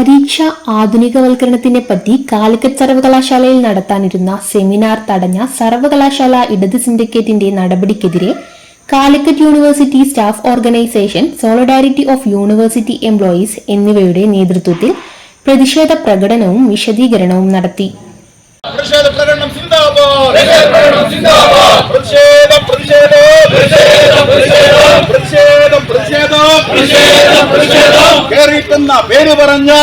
പരീക്ഷ ആധുനികവൽക്കരണത്തിനെ പറ്റി കാലിക്കറ്റ് സർവകലാശാലയിൽ നടത്താനിരുന്ന സെമിനാർ തടഞ്ഞ സർവകലാശാല ഇടത് സിൻഡിക്കേറ്റിന്റെ നടപടിക്കെതിരെ Calicut university staff organisation solidarity of university employees എന്നിവയുടെ നേതൃത്വത്തിൽ പ്രതിഷേധ പ്രകടനവും വിശദീകരണവും നടത്തി. പ്രതിഷേധ പ്രകടനം പ്രതിഷേധ പ്രതിഷേധ പ്രതിഷേധം.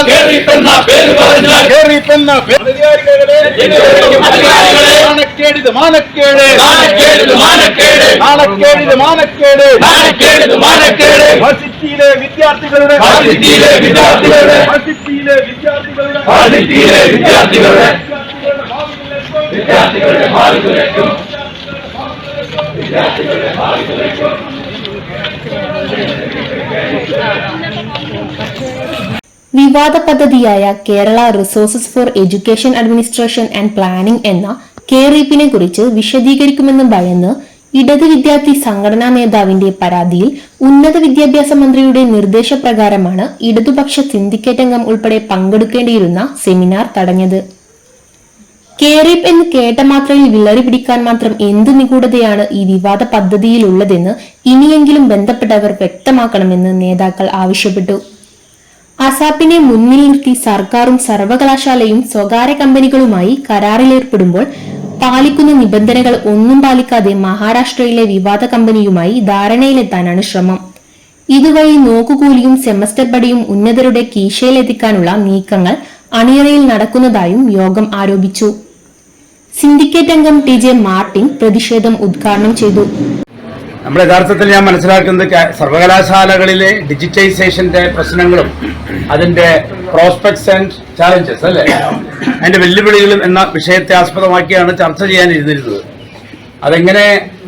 കേറിപ്പെന്ന പേര് പറഞ്ഞാൽ കേറിപ്പെന്ന പേര് അധികാരികളെ മാനക്കേടിത് മാനക്കേട്. നാണക്കേടിത് മാനക്കേട്. യൂണിവേഴ്സിറ്റിയിലെ വിദ്യാർത്ഥികളുടെ വിദ്യാർത്ഥികളുടെ വിദ്യാർത്ഥികളുടെ വിദ്യാർത്ഥികളുടെ വിദ്യാർത്ഥികളുടെ. വിദ്യാർത്ഥികളുടെ ഭാവി തുലയ്ക്കും വിദ്യാർത്ഥികളുടെ ഭാവി തുലയ്ക്കും വിവാദ പദ്ധതിയായ Kerala resources for education administration and planning എന്ന കെറിപ്പിനെ കുറിച്ച് വിശദീകരിക്കുമെന്ന് ഭയന്ന് ഇടത് വിദ്യാർത്ഥി സംഘടനാ നേതാവിന്റെ പരാതിയിൽ ഉന്നത വിദ്യാഭ്യാസ മന്ത്രിയുടെ നിർദ്ദേശപ്രകാരമാണ് ഇടതുപക്ഷ സിൻഡിക്കേറ്റ് അംഗം ഉൾപ്പെടെ പങ്കെടുക്കേണ്ടിയിരുന്ന സെമിനാർ തടഞ്ഞത്. കേറിപ്പ് എന്ന് കേട്ട മാത്രയിൽ വിളറി പിടിക്കാൻ മാത്രം എന്ത് നിഗൂഢതയാണ് ഈ വിവാദ പദ്ധതിയിലുള്ളതെന്ന് ഇനിയെങ്കിലും ബന്ധപ്പെട്ടവർ വ്യക്തമാക്കണമെന്ന് നേതാക്കൾ ആവശ്യപ്പെട്ടു. അസാപ്പിനെ മുന്നിൽ നിർത്തി സർക്കാരും സർവകലാശാലയും സ്വകാര്യ കമ്പനികളുമായി കരാറിലേർപ്പെടുമ്പോൾ പാലിക്കുന്ന നിബന്ധനകൾ ഒന്നും പാലിക്കാതെ മഹാരാഷ്ട്രയിലെ വിവാദ കമ്പനിയുമായി ധാരണയിലെത്താനാണ് ശ്രമം. ഇതുവഴി നോക്കുകൂലിയും സെമസ്റ്റർ പടിയും ഉന്നതരുടെ കീശയിലെത്തിക്കാനുള്ള നീക്കങ്ങൾ അണിയറയിൽ നടക്കുന്നതായും യോഗം ആരോപിച്ചു. സിൻഡിക്കേറ്റ് അംഗം ടി ജെ മാർട്ടിൻ പ്രതിഷേധം ഉദ്ഘാടനം ചെയ്തു. നമ്മൾ യഥാർത്ഥത്തിൽ ഞാൻ മനസ്സിലാക്കുന്നത് സർവകലാശാലകളിലെ ഡിജിറ്റൈസേഷന്റെ പ്രശ്നങ്ങളും അതിന്റെ പ്രോസ്പെക്ട്സ് ആൻഡ് ചാലഞ്ചസ് അല്ലേ? അതിന്റെ വെല്ലുവിളികളും എന്ന വിഷയത്തെ ആസ്പദമാക്കിയാണ് ചർച്ച ചെയ്യാനിരുന്നിരുന്നത് അതെങ്ങനെ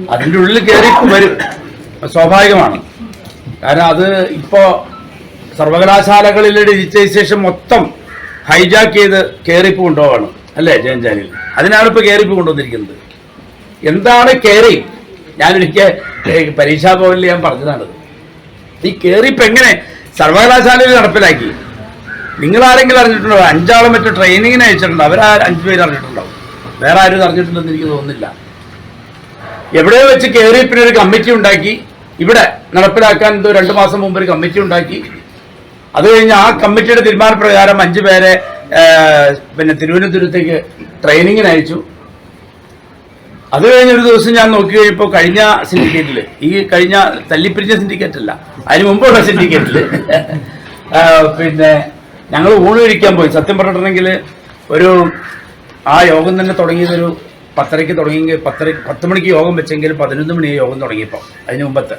അതിന്റെ ഉള്ളിൽ കയറി വരും? സ്വാഭാവികമാണ്. കാരണം അത് ഇപ്പോ സർവകലാശാലകളിലെ ഡിജിറ്റൈസേഷൻ മൊത്തം ഹൈജാക്ക് ചെയ്ത് കയറിപ്പ് കൊണ്ടുപോവാണ് അല്ലേ ജയൻജാനിൽ അതിനാണ് ഇപ്പോൾ കയറിപ്പ് കൊണ്ടുവന്നിരിക്കുന്നത് എന്താണ് കയറി? ഞാനൊരിക്കൽ പരീക്ഷാ ഭവനിൽ ഞാൻ പറഞ്ഞതാണത് ഈ കയറിപ്പ് എങ്ങനെ സർവകലാശാലയിൽ നടപ്പിലാക്കി? നിങ്ങൾ ആരെങ്കിലും അറിഞ്ഞിട്ടുണ്ടോ? അഞ്ചാളും മറ്റു ട്രെയിനിങ്ങിന് അയച്ചിട്ടുണ്ടോ? അവർ അഞ്ചു പേര് അറിഞ്ഞിട്ടുണ്ടാവും വേറെ ആരും അറിഞ്ഞിട്ടുണ്ടെന്ന് എനിക്ക് തോന്നുന്നില്ല. എവിടെ വെച്ച് കയറിപ്പിന് ഒരു കമ്മിറ്റി ഉണ്ടാക്കി. ഇവിടെ നടപ്പിലാക്കാൻ എന്തോ രണ്ടു മാസം മുമ്പ് ഒരു കമ്മിറ്റി ഉണ്ടാക്കി. അത് കഴിഞ്ഞ് ആ കമ്മിറ്റിയുടെ തീരുമാനപ്രകാരം അഞ്ചു പേരെ പിന്നെ തിരുവനന്തപുരത്തേക്ക് ട്രെയിനിങ്ങിന് അയച്ചു. അത് കഴിഞ്ഞ ഒരു ദിവസം ഞാൻ നോക്കി കഴിഞ്ഞപ്പോൾ കഴിഞ്ഞ സിൻഡിക്കേറ്റിൽ ഈ കഴിഞ്ഞ തല്ലിപ്പിരിഞ്ഞ സിൻഡിക്കേറ്റ് അല്ല അതിന് മുമ്പുള്ള സിൻഡിക്കേറ്റിൽ പിന്നെ ഞങ്ങൾ ഊണ് കഴിക്കാൻ പോയി. സത്യം പറഞ്ഞിട്ടുണ്ടെങ്കിൽ ഒരു ആ യോഗം തന്നെ തുടങ്ങിയതൊരു പത്തരയ്ക്ക് തുടങ്ങി പത്തര പത്ത് മണിക്ക് യോഗം വെച്ചെങ്കിൽ പതിനൊന്ന് മണി യോഗം തുടങ്ങിയപ്പോൾ അതിന് മുമ്പത്തെ.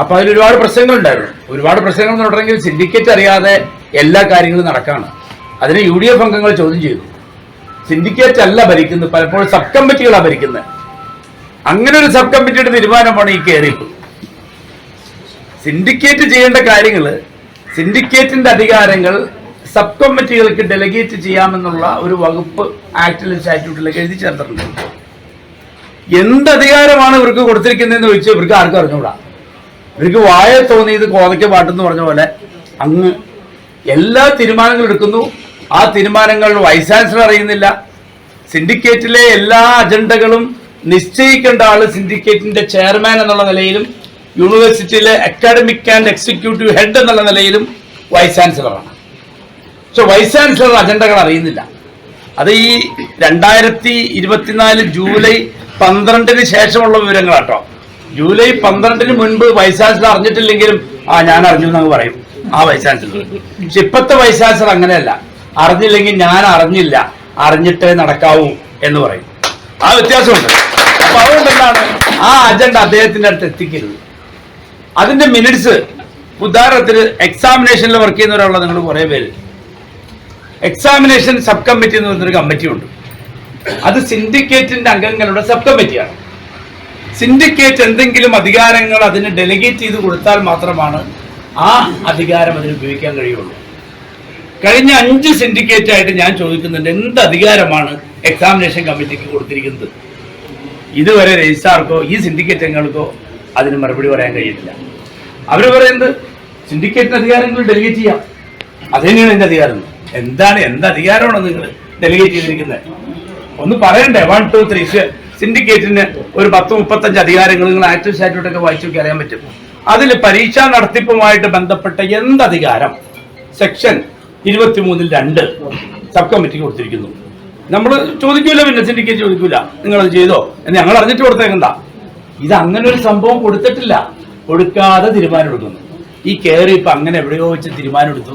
അപ്പോൾ അതിൽ ഒരുപാട് പ്രശ്നങ്ങളുണ്ടായിരുന്നു. ഒരുപാട് പ്രശ്നങ്ങൾ എന്ന് പറഞ്ഞിട്ടുണ്ടെങ്കിൽ സിൻഡിക്കേറ്റ് അറിയാതെ എല്ലാ കാര്യങ്ങളും നടക്കാണ്. അതിന് യു ഡി എഫ് അംഗങ്ങൾ ചോദ്യം ചെയ്തു. സിൻഡിക്കേറ്റ് അല്ല ഭരിക്കുന്നത്. പലപ്പോഴും സബ് കമ്മിറ്റികളാണ് ഭരിക്കുന്നത്. അങ്ങനെ ഒരു സബ് കമ്മിറ്റിയുടെ തീരുമാനമാണ് ഈ കയറിപ്പ് സിൻഡിക്കേറ്റ് ചെയ്യേണ്ട കാര്യങ്ങൾ സിൻഡിക്കേറ്റിന്റെ അധികാരങ്ങൾ സബ് കമ്മിറ്റികൾക്ക് ഡെലിഗേറ്റ് ചെയ്യാമെന്നുള്ള ഒരു വകുപ്പ് ആക്ടിലും സ്റ്റാറ്റ്യൂട്ടിലൊക്കെ എഴുതി ചേർത്തിട്ടുണ്ട്. എന്ത് അധികാരമാണ് ഇവർക്ക് കൊടുത്തിരിക്കുന്നതെന്ന് ചോദിച്ചാൽ ഇവർക്ക് ആർക്കും അറിഞ്ഞുകൂടാ ഇവർക്ക് വായ തോന്നിയത് കോതയ്ക്ക് പാട്ടെന്ന് പറഞ്ഞ പോലെ അങ്ങ് എല്ലാ തീരുമാനങ്ങളും എടുക്കുന്നു. ആ തീരുമാനങ്ങൾ വൈസ് ചാൻസലർ അറിയുന്നില്ല. സിൻഡിക്കേറ്റിലെ എല്ലാ അജണ്ടകളും നിശ്ചയിക്കേണ്ട ആൾ സിൻഡിക്കേറ്റിന്റെ ചെയർമാൻ എന്നുള്ള നിലയിലും യൂണിവേഴ്സിറ്റിയിലെ അക്കാഡമിക് ആൻഡ് എക്സിക്യൂട്ടീവ് ഹെഡ് എന്നുള്ള നിലയിലും വൈസ് ചാൻസലറാണ്. പക്ഷെ വൈസ് ചാൻസലർ അജണ്ടകൾ അറിയുന്നില്ല. അത് ഈ രണ്ടായിരത്തി ഇരുപത്തിനാല് ജൂലൈ പന്ത്രണ്ടിന് ശേഷമുള്ള വിവരങ്ങളാട്ടോ. ജൂലൈ പന്ത്രണ്ടിന് മുൻപ് വൈസ് ചാൻസലർ അറിഞ്ഞിട്ടില്ലെങ്കിലും ആ ഞാൻ അറിഞ്ഞു എന്നങ്ങ് പറയും. ആ വൈസ് ചാൻസലർ. പക്ഷെ ഇപ്പത്തെ വൈസ് ചാൻസലർ അങ്ങനെയല്ല. അറിഞ്ഞില്ലെങ്കിൽ ഞാൻ അറിഞ്ഞില്ല. അറിഞ്ഞിട്ടേ നടക്കാവൂ എന്ന് പറയും. ആ വ്യത്യാസമുണ്ട്. അപ്പൊ അതുകൊണ്ട് എന്താണ് ആ അജണ്ട അദ്ദേഹത്തിന്റെ അടുത്ത് എത്തിക്കരുത്. അതിന്റെ മിനിറ്റ്സ് ഉദാഹരണത്തിന് എക്സാമിനേഷനിൽ വർക്ക് ചെയ്യുന്നവരുള്ള നിങ്ങൾ കുറെ പേര്. എക്സാമിനേഷൻ സബ് കമ്മിറ്റി എന്ന് പറഞ്ഞൊരു കമ്മിറ്റി ഉണ്ട്. അത് സിൻഡിക്കേറ്റിന്റെ അംഗങ്ങളുടെ സബ് കമ്മിറ്റിയാണ് സിൻഡിക്കേറ്റ് എന്തെങ്കിലും അധികാരങ്ങൾ അതിന് ഡെലിഗേറ്റ് ചെയ്ത് കൊടുത്താൽ മാത്രമാണ് ആ അധികാരം അതിന് ഉപയോഗിക്കാൻ കഴിയുള്ളൂ. കഴിഞ്ഞ അഞ്ച് സിൻഡിക്കേറ്റ് ആയിട്ട് ഞാൻ ചോദിക്കുന്നുണ്ട് എന്ത് അധികാരമാണ് എക്സാമിനേഷൻ കമ്മിറ്റിക്ക് കൊടുത്തിരിക്കുന്നത്? ഇതുവരെ രജിസ്ട്രാർക്കോ ഈ സിൻഡിക്കേറ്റ് അംഗങ്ങൾക്കോ അതിന് മറുപടി പറയാൻ കഴിയുന്നില്ല അവർ പറയുന്നത് സിൻഡിക്കേറ്റിന് അധികാരങ്ങൾ ഡെലിഗേറ്റ് ചെയ്യാം. അതെങ്ങനെയാണ് എന്റെ അധികാരം? എന്താണ് എന്ത് അധികാരമാണ് നിങ്ങൾ ഡെലിഗേറ്റ് ചെയ്തിരിക്കുന്നത്? ഒന്ന് പറയണ്ടേ? വൺ ടു ത്രീ സിൻഡിക്കേറ്റിന് ഒരു പത്ത് മുപ്പത്തഞ്ച് അധികാരങ്ങൾ നിങ്ങൾ ആക്റ്റീവ് സ്റ്റാറ്റ്യൂട്ടൊക്കെ വായിച്ചു നോക്കി അറിയാൻ പറ്റും. അതിൽ പരീക്ഷാ നടത്തിപ്പുമായിട്ട് ബന്ധപ്പെട്ട എന്ത് അധികാരം? സെക്ഷൻ ഇരുപത്തിമൂന്നിൽ രണ്ട് സബ് കമ്മിറ്റി കൊടുത്തിരിക്കുന്നു. നമ്മൾ ചോദിക്കൂല പിന്നെ സിൻഡിക്കേറ്റ് ചോദിക്കൂല. നിങ്ങൾ അത് ചെയ്തോ? എന്ന് ഞങ്ങൾ അറിഞ്ഞിട്ട് കൊടുത്തേക്കണ്ട. ഇത് അങ്ങനെ ഒരു സംഭവം കൊടുത്തിട്ടില്ല. കൊടുക്കാതെ തീരുമാനം എടുക്കുന്നു. ഈ കയറി ഇപ്പൊ അങ്ങനെ എവിടെയോ വെച്ച് തീരുമാനം എടുത്തു.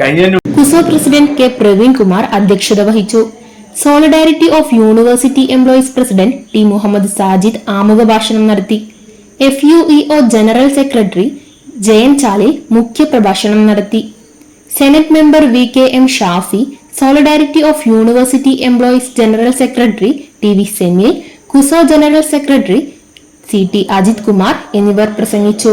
കഴിഞ്ഞ KUSO president K Praveen Kumar അധ്യക്ഷത വഹിച്ചു. Solidarity of university employees president T Muhammad Sajid ആമുഖ ഭാഷണം നടത്തി. F U E O general secretary Jayan Chalil മുഖ്യപ്രഭാഷണം നടത്തി. Senate member V K M Shafi solidarity of university employees general secretary T V Sameel KUSO general secretary C T Ajith Kumar എന്നിവർ പ്രസംഗിച്ചു.